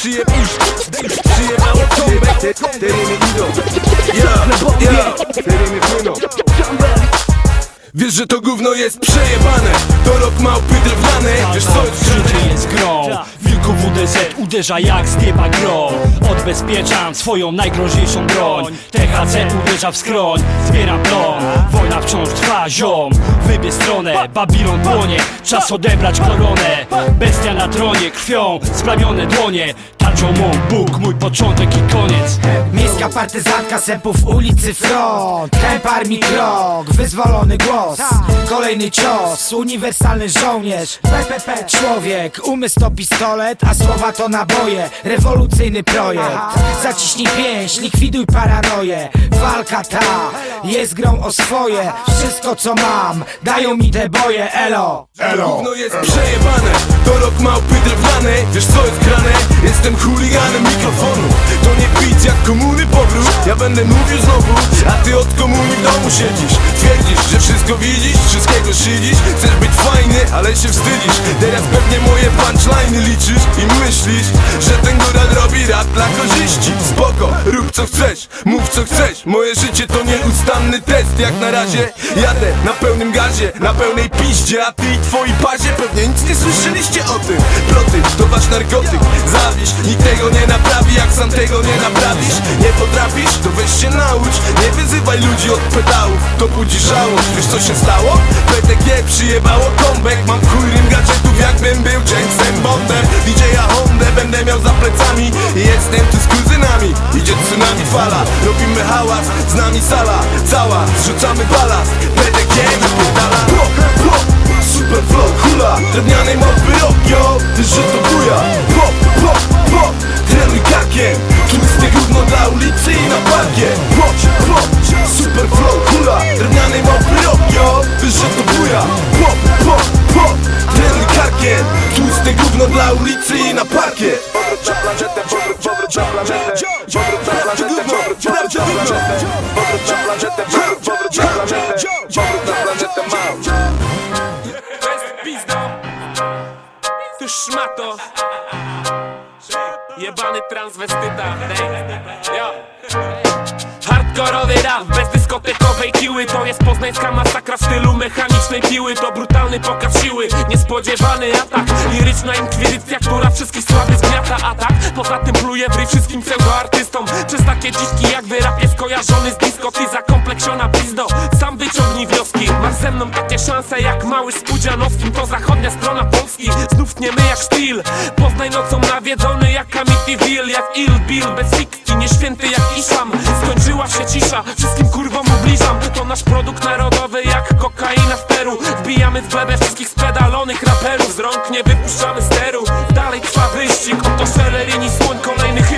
przyjem iż Przyjechało tombek Te, te rymy idą. Yo, yo Te rymy płyną Wiesz, że to gówno jest przejebane. To rok małpy drewniane. Wiesz co? Życie jest grą WDZ uderza jak z nieba gro. Odbezpieczam swoją najgroźniejszą broń. THC uderza w skroń Zbieram plon. Wojna wciąż trwa, ziom. Wybie stronę, Babilon płonie. Czas odebrać koronę. Bestia na tronie, krwią Splamione dłonie. Tarczą mą Bóg, mój początek i koniec. Miejska partyzantka sępów ulicy front. Temp armii krok, wyzwolony głos. Kolejny cios, uniwersalny żołnierz. PPP Człowiek, umysł to pistolet, a słowa to naboje. Rewolucyjny projekt. Zaciśnij pięść, likwiduj paranoję. Walka ta jest grą o swoje. Wszystko co mam, dają mi te boje, elo! To gówno jest przejebane. To rok małpy drewniane. Wiesz co jest grane? Jestem chuliganem mikrofonu. To nie pić jak komuny powrót. Ja będę mówił znowu A ty od komuny w domu siedzisz. Twierdzisz, że wszystko widzisz Wszystkiego szydzisz. Chcesz być fajny, ale się wstydzisz. Teraz pewnie moje punchline'y liczysz I myślisz, że ten góral robi rap dla korzyści. Spoko, rób co chcesz Mów co chcesz. Moje życie to nieustanny test. Jak na razie jadę na pełnym gazie Na pełnej piździe A ty i twoi pazie pewnie nic nie słyszeliście o tym. Ploty to wasz narkotyk Nikt tego nie naprawi Jak sam tego nie naprawisz. Nie potrafisz, to weź się naucz. Nie wyzywaj ludzi od pedałów To budzi żałość. Wiesz co się stało? PTG przyjebało comeback. Mam chuj rym gadżetów jakbym był Jamesem Bondem. DJ-a Hondę będę miał za plecami. Jestem tu z kuzynami. Idzie tsunami fala. Robimy hałas, z nami sala Cała, zrzucamy balast. PTG napierdala Super flow, hula. Drewnianej mopy rock, yo. Że to buja. Pop Kakiem Tłusty gówno dla ulicy i na parkie. Pop, pop Super flow, hula. Drewnianej mopy rock, yo Ty, że to buja. Pop, pop, pop Trenuj kakiem Tłusty gówno dla ulicy i na parkie. Ty szmato Jebany transwestyta. Yo. Hardkorowy rap bez dyskotekowej kiły. To jest poznańska masakra w stylu mechanicznej piły. To brutalny pokaz siły, niespodziewany atak. Liryczna inkwizycja, która wszystkich słaby zgniata atak Poza tym pluje w ryj wszystkim pseudoartystom. Przez takie dziwki jak wy rap jest kojarzony z disco. Ty zakompleksiona pizdo, sam wyciągnij wnioski. Masz ze mną takie szanse jak mały z To zachodnia strona Polski, znów tniemy jak sztil Poznaj nocą nawiedzony jak Wielki jak Il Bill Bez fikcji, nieświęty jak Isam Skończyła się cisza, wszystkim kurwom ubliżam. To nasz produkt narodowy jak kokaina w Peru. Wbijamy w glebę wszystkich spedalonych raperów. Z rąk nie wypuszczamy steru. Dalej trwa wyścig, oto Selerini Słoń kolejnych